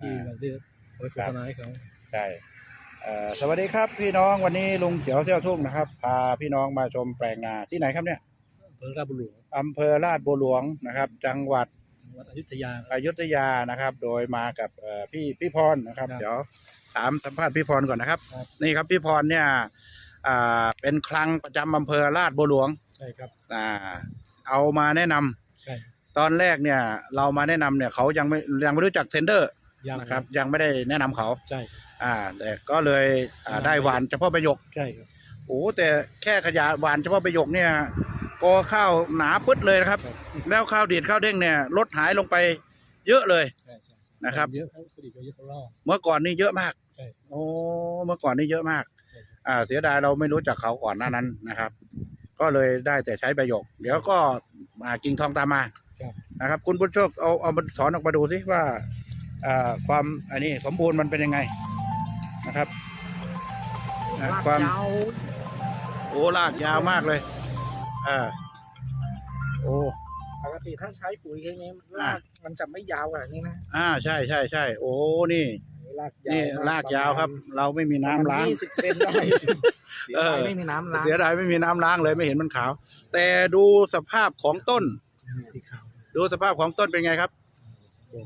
ที่อ่าเราที่ไว้โฆษณาให้เขาใช่เอ่อสวัสดีครับพี่น้องวันนี้ลุงเขียวเที่ยวทุ่งนะครับพาพี่น้องมาชมแปลงนาที่ไหนครับเนี่ยอำเภอราชบุรีอำเภอลาดบัวหลวงนะครับ จังหวัดจังหวัดอยุธยาครับอยุธยานะครับ โดยมากับเอ่อพี่พี่พรนะครับครับ เดี๋ยวถามสัมภาษณ์พี่พรก่อนนะครับครับนี่ครับพี่พรเนี่ยอ่าเป็นคลังประจำอำเภอลาดบัวหลวงใช่ครับอ่าเอามาแนะนำใช่ตอนแรกเนี่ยเรามาแนะนำเนี่ยเขายังไม่ยังไม่รู้จักเทนเดอร์ ยังนะครับ ยังไม่ได้แนะนำเขา ใช่อ่า แต่ก็เลยอ่าได้หวานเฉพาะประโยคใช่ครับ โอ้แต่แค่ขยะหวานเฉพาะประโยคเนี่ยกอข้าวหนาปึ๊ดเลยนะครับ ครับ แล้วข้าวดีดข้าวเด้งเนี่ยลดหายลงไปเยอะเลย ใช่ใช่นะครับ เยอะครับคดีก็เยอะเขาล่อ เมื่อก่อนนี่เยอะมากใช่โอ้เมื่อก่อนนี่เยอะมาก ใช่ครับอ่า เสียดายเราไม่รู้จักเขาก่อนหน้านั้นนะครับ ก็เลยได้แต่ใช้ประโยค เดี๋ยวก็มากิ่งทองตามมาครับนะครับ คุณบุญโชคเอาเอามาสอนออกมาดูสิว่าอ่า ความอันนี้สมบูรณ์มันเป็นยังไงนะครับอ่าความโอ้ลากยาวมากเลยอ่าโอ้ปกติถ้าใช้ปุ๋ยแค่นี้รากมันจะไม่ยาวขนาดนี้นะอ่าใช่ใช่ใช่โอ้นี่รากยาวนี่ลากยาวครับ เราไม่มีน้ำล้างยี่สิบเซนได้เสียเออดายไม่มีน้ำล้างเสียดายไม่มีน้ำล้างเลยไม่เห็นมันขาว แต่ดูสภาพของต้นมีสีขาวดูสภาพของต้นเป็นไงครับ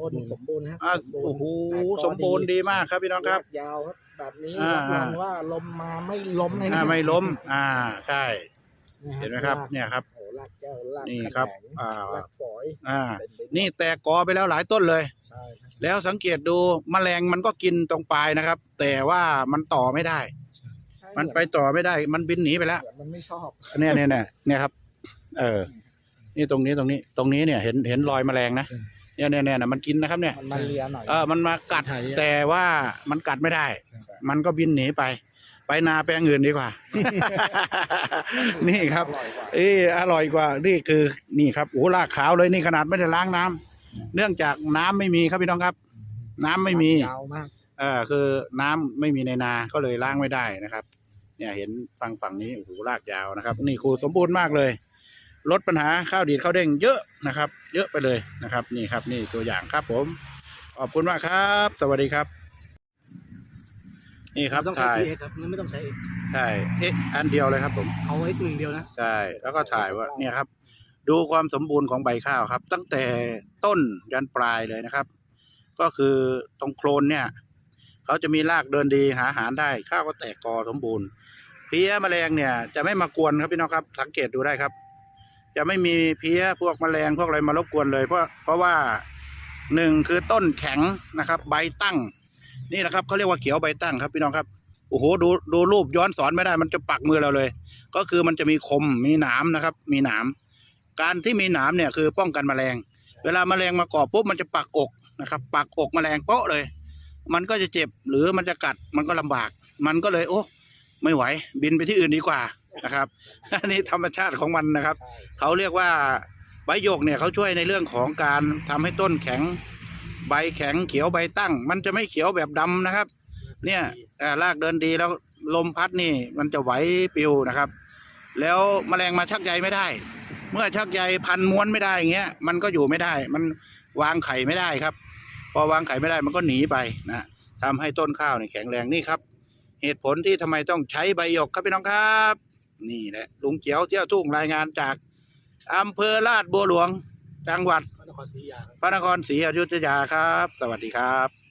ต้นสมบูรณ์ฮะอ่าสมบูรณ์โอ้โหแต่ก็สมบูรณ์ดีมากครับพี่น้องครับรากยาวครับ แบบนี้อ่า รับรองว่าลมมาไม่ล้มเลยอ่านะไม่ล้ม อ่าใช่ะเห็นไหมครับากเนี่ยครับ โอ้โหรากแก้วรากนี่ครับแขนงอ่ารากฝอยอ่า เป็นไปนี่แตกกอไปแล้วหลายต้นเลย ใช่ครับแล้วสังเกตดูแมลงมันก็กินตรงปลายนะครับ แต่ว่ามันต่อไม่ได้ใช่มันไปต่อไม่ได้ มันบินหนีไปแล้ว เหมือนมันไม่ชอบเนี่ยเนี่ยเนี่ยเนี่ยครับ เออ นี่ตรงนี้ตรงนี้ ตรงนี้เนี่ยเห็นเห็นรอยแมลงนะ เนี่ยเนี่ยเนี่ยนะมันกินนะครับ เนี่ยมันมาเลียหน่อย เออมันมากัดถ่ายแต่ว่ามันกัดไม่ได้ครับมันก็บินหนีไป ไปนาแปลงอื่นดีกว่า นี่ครับอร่อยกว่าเอออร่อยกว่า นี่คือนี่ครับโอ้ลากขาวเลยนี่ขนาดไม่ได้ล้างน้ำเนื่องจากน้ำไม่มีครับพี่น้องครับ น้ำไม่มี ยาวมากเออคือน้ำไม่มีในนาก็เลยล้างไม่ได้นะครับ เนี่ยเห็นฝั่งฝั่งนี้โอ้โหลากยาวนะครับ นี่ครูสมบูรณ์มากเลย ลดปัญหาข้าวดีดข้าวเด้งเยอะนะครับ เยอะไปเลยนะครับนี่ครับนี่ตัวอย่างครับผม ขอบคุณมากครับ สวัสดีครับ นี่ครับต้องใช้ ถ่ายเอครับไม่ต้องใช้เอกใช่เอ๊ะอันเดียวเลยครับผม เอาเอกหนึ่งเดียวนะ ใช่แล้วก็ถ่ายว่าเนี่ยครับ ดูความสมบูรณ์ของใบข้าวครับ ตั้งแต่ต้นยันปลายเลยนะครับ ก็คือตรงโคลนเนี่ย เขาจะมีรากเดินดีหาอาหารได้ ข้าวก็แตกกอสมบูรณ์ เพี้ยแมลงเนี่ยจะไม่มากวนครับพี่น้องครับ สังเกตดูได้ครับ จะไม่มีเพี้ยพวกแมลงพวกอะไรมารบกวนเลย เพราะเพราะว่าหนึ่งคือต้นแข็งนะครับ ใบตั้ง นี่นะครับเขาเรียกว่าเขียวใบตั้งครับพี่น้องครับโอ้โหดูดูรูปย้อนสอนไม่ได้มันจะปักมือเราเลย ก็คือมันจะมีคมมีหนามนะครับ มีหนาม การที่มีหนามเนี่ยคือป้องกันแมลง เวลาแมลงมาเกาะปุ๊บมันจะปักอกนะครับ ปักอกแมลงเปาะเลย มันก็จะเจ็บหรือมันจะกัดมันก็ลำบาก มันก็เลยโอ้ไม่ไหว บินไปที่อื่นดีกว่า นะครับ อันนี้ธรรมชาติของมันนะครับใช่เขาเรียกว่าใบหยกเนี่ยเขาช่วยในเรื่องของการทำให้ต้นแข็ง ใบแข็งเขียวใบตั้ง มันจะไม่เขียวแบบดำนะครับ เนี่ยเอ่อรากเดินดีแล้วลมพัดนี่มันจะไหวปิวนะครับ แล้วแมลงมาชักใยไม่ได้ เมื่อชักใยพันม้วนไม่ได้อย่างเงี้ยมันก็อยู่ไม่ได้ มันวางไข่ไม่ได้ครับ พอวางไข่ไม่ได้มันก็หนีไปนะทำให้ต้นข้าวเนี่ยแข็งแรงนี่ครับ เหตุผลที่ทำไมต้องใช้ใบหยกครับพี่น้องครับ นี่แหละลุงเขียวเที่ยวทุ่งรายงานจากอำเภอลาดบัวหลวง จังหวัดพระนครศรีอยุธยาครับพระนครศรีอยุธยาครับสวัสดีครับ